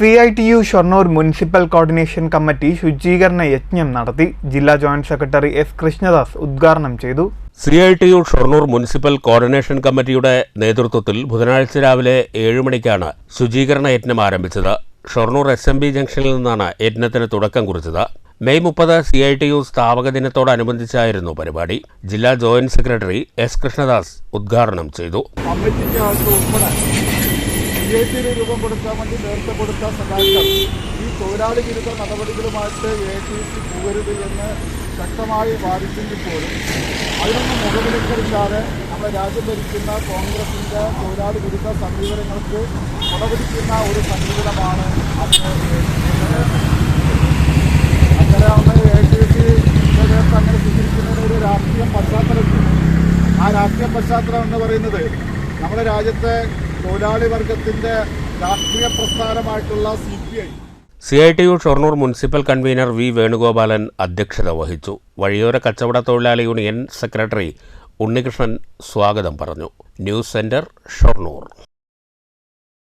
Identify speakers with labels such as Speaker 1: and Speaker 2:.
Speaker 1: C I T U Shoranur municipal coordination committee ശുചീകരണ യജ്ഞം നടത്തി. ജില്ലാ ജോയിന്റ് സെക്രട്ടറി എസ് കൃഷ്ണദാസ് ഉദ്ഘാടനം ചെയ്തു.
Speaker 2: C I T U Shoranur municipal coordination കമ്മിറ്റിയുടെ നേതൃത്വത്തിൽ ബുധനാഴ്ച രാവിലെ ഏഴ് മണിക്കാണ് ശുചീകരണ യജ്ഞം ആരംഭിച്ചത്. ഷൊർണൂർ എസ് എം ബി ജംഗ്ഷനിൽ നിന്നാണ് യജ്ഞത്തിന് തുടക്കം കുറിച്ചത്. മെയ് മുപ്പത് സി ഐ ടി യു സ്ഥാപക ദിനത്തോടനുബന്ധിച്ചായിരുന്നു പരിപാടി. ജില്ലാ ജോയിന്റ് സെക്രട്ടറി എസ് കൃഷ്ണദാസ് ഉദ്ഘാടനം ചെയ്തു.
Speaker 3: ഐ ടിയിൽ രൂപം കൊടുക്കാൻ വേണ്ടി നേരത്തെ കൊടുത്ത സഹായിക്കാം ഈ തൊഴിലാളി വിരുദ്ധ നടപടികളുമായിട്ട് എ ടി സി പോകരുത് എന്ന് ശക്തമായി വാദിച്ചെങ്കിൽ പോലും അതിനൊന്നും മുഖവിലക്കളില്ലാതെ നമ്മുടെ രാജ്യം ഭരിക്കുന്ന കോൺഗ്രസിന്റെ തൊഴിലാളി വിരുദ്ധ സമീപനങ്ങൾക്ക് മുടപിടിക്കുന്ന ഒരു സമീപനമാണ് അന്ന് എ ടി സി അങ്ങനെ സ്വീകരിക്കുന്നതിന് ഒരു രാഷ്ട്രീയ പശ്ചാത്തലത്തിൽ ആ രാഷ്ട്രീയ പശ്ചാത്തലം എന്ന് പറയുന്നത് നമ്മുടെ രാജ്യത്തെ തൊഴിലാളി വർഗത്തിന്റെ രാഷ്ട്രീയ പ്രസ്ഥാനമായിട്ടുള്ള C P I.
Speaker 2: C I T U Shoranur municipal convener V Venugopalan അധ്യക്ഷത വഹിച്ചു. വഴിയോര കച്ചവട തൊഴിലാളി യൂണിയൻ സെക്രട്ടറി ഉണ്ണികൃഷ്ണൻ സ്വാഗതം പറഞ്ഞു. News centre Shoranur.